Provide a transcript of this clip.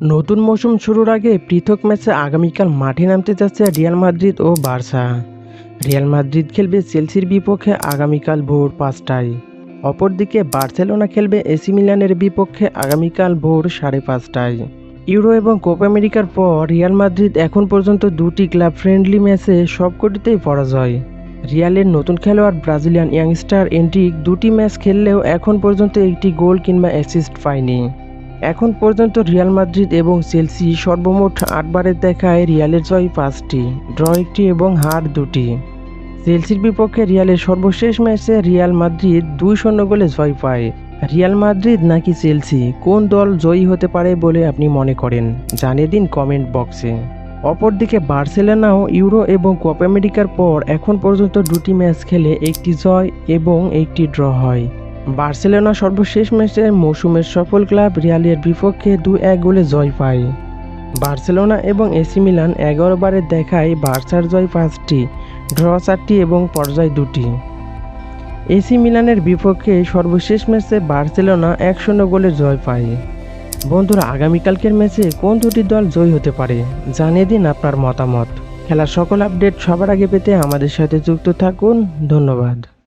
নতুন মৌসুম শুরুর আগে পৃথক ম্যাচে আগামীকাল মাঠে নামতে যাচ্ছে রিয়াল মাদ্রিদ ও বার্সা। রিয়াল মাদ্রিদ খেলবে চেলসির বিপক্ষে আগামীকাল ভোর পাঁচটায়। অপরদিকে বার্সেলোনা খেলবে এসি মিলানের বিপক্ষে আগামীকাল ভোর সাড়ে পাঁচটায়। ইউরো এবং কোপা আমেরিকার পর রিয়াল মাদ্রিদ এখন পর্যন্ত দুটি ক্লাব ফ্রেন্ডলি ম্যাচে সবকটিতেই পরাজয়। রিয়ালের নতুন খেলোয়াড় ব্রাজিলিয়ান ইয়াংস্টার এন্ট্রিক দুটি ম্যাচ খেললেও এখন পর্যন্ত একটি গোল কিংবা অ্যাসিস্ট পায়নি। এখন পর্যন্ত রিয়াল মাদ্রিদ এবং চেলসি সর্বমোট আটবারের দেখায় রিয়ালের জয় পাঁচটি, ড্র একটি এবং হার দুটি। চেলসির বিপক্ষে রিয়ালের সর্বশেষ ম্যাচে রিয়াল মাদ্রিদ দুই শূন্য গোলে জয় পায়। রিয়াল মাদ্রিদ নাকি চেলসি? কোন দল জয়ী হতে পারে বলে আপনি মনে করেন? জানিয়ে দিন কমেন্ট বক্সে। অপরদিকে বার্সেলোনাও ইউরো এবং কোপা আমেরিকার পর এখন পর্যন্ত দুটি ম্যাচ খেলে একটি জয় এবং একটি ড্র হয়। বার্সেলোনা সর্বশেষ ম্যাচে মৌসুমের সফল ক্লাব রিয়ালের বিপক্ষে দু এক গোলে জয় পায়। বার্সেলোনা এবং এসি মিলান এগারো বারের দেখায় বার্সার জয় পাঁচটি, ড্র চারটি এবং পর্যায় দুটি। এসি মিলানের বিপক্ষে সর্বশেষ ম্যাচে বার্সেলোনা এক শূন্য গোলে জয় পায়। বন্ধুরা, আগামীকালকের ম্যাচে কোন দুটি দল জয়ী হতে পারে, জানিয়ে দিন আপনার মতামত। খেলার সকল আপডেট সবার আগে পেতে আমাদের সাথে যুক্ত থাকুন। ধন্যবাদ।